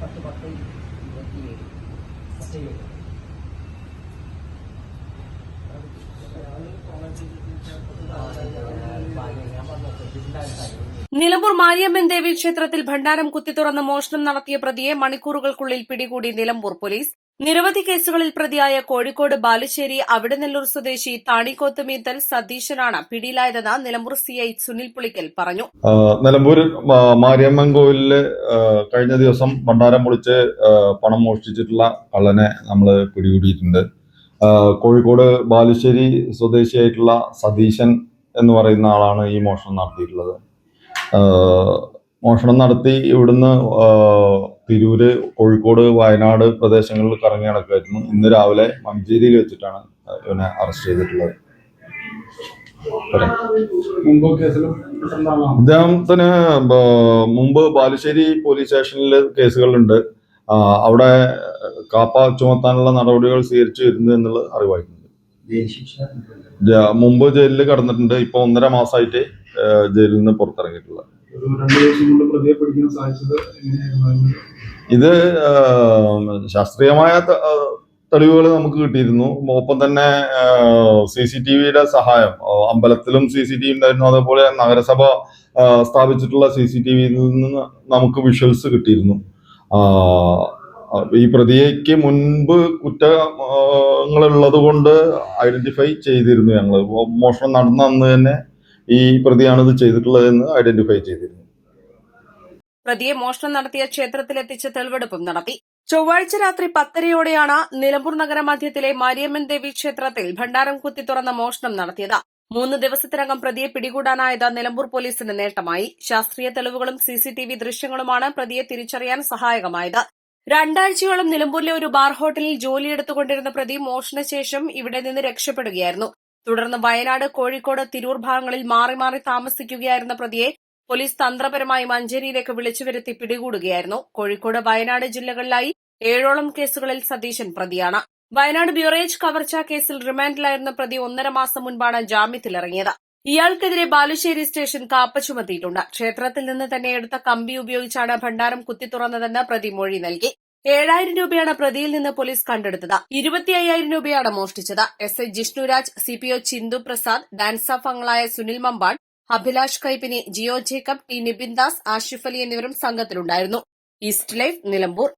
പത്ത് പത്ത് ഇരുപത്തിയേഴ് സസ്റ്റൈബിൾ ഞാൻ പറഞ്ഞു നിലമ്പൂർ മാരിയമ്മൻ ദേവി ക്ഷേത്രത്തിൽ ഭണ്ഡാരം കുത്തിത്തുറന്ന് മോഷണം നടത്തിയ പ്രതിയെ മണിക്കൂറുകൾക്കുള്ളിൽ പിടികൂടി നിലമ്പൂർ പോലീസ്. നിരവധി കേസുകളിൽ പ്രതിയായ കോഴിക്കോട് ബാലുശ്ശേരി അവിടെനെല്ലൂർ സ്വദേശി താണിക്കോത്ത് മീത്തൽ സതീശനാണ് പിടിയിലായതെന്ന് നിലമ്പൂർ സിഐ സുനിൽ പുളിക്കൽ പറഞ്ഞു. നിലമ്പൂർ മാരിയമ്മൻ കോവിലിൽ കഴിഞ്ഞ ദിവസം ഭണ്ഡാരം പൊളിച്ച് പണം മോഷ്ടിച്ചിട്ടുള്ള കള്ളനെ നമ്മൾ പിടികൂടിയിട്ടുണ്ട്. കോഴിക്കോട് ബാലുശ്ശേരി സ്വദേശിയായിട്ടുള്ള സതീശൻ എന്ന് പറയുന്ന ആളാണ് ഈ മോഷണം നടത്തിയിട്ടുള്ളത്. മോഷണം നടത്തി ഇവിടുന്ന് തിരൂര് കോഴിക്കോട് വയനാട് പ്രദേശങ്ങളിൽ കറങ്ങി നടക്കുമായിരുന്നു ഇന്ന് രാവിലെ മഞ്ചേരിയിൽ വെച്ചിട്ടാണ് ഇവനെ അറസ്റ്റ് ചെയ്തിട്ടുള്ളത്. അദ്ദേഹത്തിന് മുമ്പ് ബാലുശ്ശേരി പോലീസ് സ്റ്റേഷനിൽ കേസുകളുണ്ട്. അവിടെ കാപ്പ ചുമത്താനുള്ള നടപടികൾ സ്വീകരിച്ചു വരുന്നു എന്നുള്ള അറിവായിട്ടുണ്ട് ജ- മുമ്പ് ജയിലിൽ കടന്നിട്ടുണ്ട്. ഇപ്പൊ ഒന്നര മാസമായിട്ട് ജയിലിൽ നിന്ന് അതിന്? ഇത് ശാസ്ത്രീയമായ തെളിവുകൾ നമുക്ക് കിട്ടിയിരുന്നു. ഒപ്പം തന്നെ സി സി ടി വിയുടെ സഹായം അമ്പലത്തിലും സി സി ടി വി ഉണ്ടായിരുന്നു. അതേപോലെ നഗരസഭ സ്ഥാപിച്ചിട്ടുള്ള സി സി ടി വിയിൽ നിന്ന് നമുക്ക് വിഷ്വൽസ് കിട്ടിയിരുന്നു. ഈ പ്രതിക്ക് മുൻപ് കുറ്റങ്ങളുള്ളത് കൊണ്ട് ഐഡന്റിഫൈ ചെയ്തിരുന്നു ഞങ്ങൾ മോഷണം നടന്ന അന്ന് തന്നെ ഈ പ്രതിയാണ് ഇത് ചെയ്തിട്ടുള്ളതെന്ന് ഐഡന്റിഫൈ ചെയ്തിരുന്നു. പ്രതിയെ മോഷണം നടത്തിയ ക്ഷേത്രത്തിലെത്തിച്ച് തെളിവെടുപ്പും നടത്തി. ചൊവ്വാഴ്ച രാത്രി പത്തരയോടെയാണ് നിലമ്പൂർ നഗരമധ്യത്തിലെ മാരിയമ്മൻ ദേവി ക്ഷേത്രത്തിൽ ഭണ്ഡാരം കുത്തി തുറന്ന മോഷണം നടത്തിയത്. മൂന്ന് ദിവസത്തിനകം പ്രതിയെ പിടികൂടാനായത് നിലമ്പൂർ പോലീസിന് നേട്ടമായി. ശാസ്ത്രീയ തെളിവുകളും സിസിടിവി ദൃശ്യങ്ങളുമാണ് പ്രതിയെ തിരിച്ചറിയാൻ സഹായകമായത്. രണ്ടാഴ്ചയോളം നിലമ്പൂരിലെ ഒരു ബാർ ഹോട്ടലിൽ ജോലിയെടുത്തുകൊണ്ടിരുന്ന പ്രതി മോഷണശേഷം ഇവിടെ നിന്ന് രക്ഷപ്പെടുകയായിരുന്നു. തുടർന്ന് വയനാട് കോഴിക്കോട് തിരൂർ ഭാഗങ്ങളിൽ മാറി മാറി താമസിക്കുകയായിരുന്ന പ്രതിയെ പോലീസ് തന്ത്രപരമായി മഞ്ചേരിയിലേക്ക് വിളിച്ചു വരുത്തി പിടികൂടുകയായിരുന്നു. കോഴിക്കോട് വയനാട് ജില്ലകളിലായി ഏഴോളം കേസുകളിൽ സതീശൻ പ്രതിയാണ്. വയനാട് ബ്യൂറേജ് കവർച്ചാ കേസിൽ റിമാൻഡിലായിരുന്ന പ്രതി ഒന്നര മാസം മുൻപാണ് ജാമ്യത്തിലിറങ്ങിയത്. ഇയാൾക്കെതിരെ ബാലുശ്ശേരി സ്റ്റേഷൻ കാപ്പ ചുമത്തിയിട്ടുണ്ട്. ക്ഷേത്രത്തിൽ നിന്ന് തന്നെ എടുത്ത കമ്പി ഉപയോഗിച്ചാണ് ഭണ്ഡാരം കുത്തിത്തുറന്നതെന്ന് പ്രതി മൊഴി നൽകി. ഏഴായിരം രൂപയാണ് പ്രതിയിൽ നിന്ന് പോലീസ് കണ്ടെടുത്തത്. ഇരുപത്തി അയ്യായിരം രൂപയാണ് മോഷ്ടിച്ചത്. S I Jishnuraj C P O Chinthu Prasad DANSAF അംഗങ്ങളായ സുനിൽ മമ്പാട് അഭിലാഷ് കൈപ്പിനി ജിയോ ജേക്കബ് ടി നിബിൻ ദാസ് ആഷിഫ് അലി എന്നിവരും സംഘത്തിലുണ്ടായിരുന്നു. East Life Nilambur.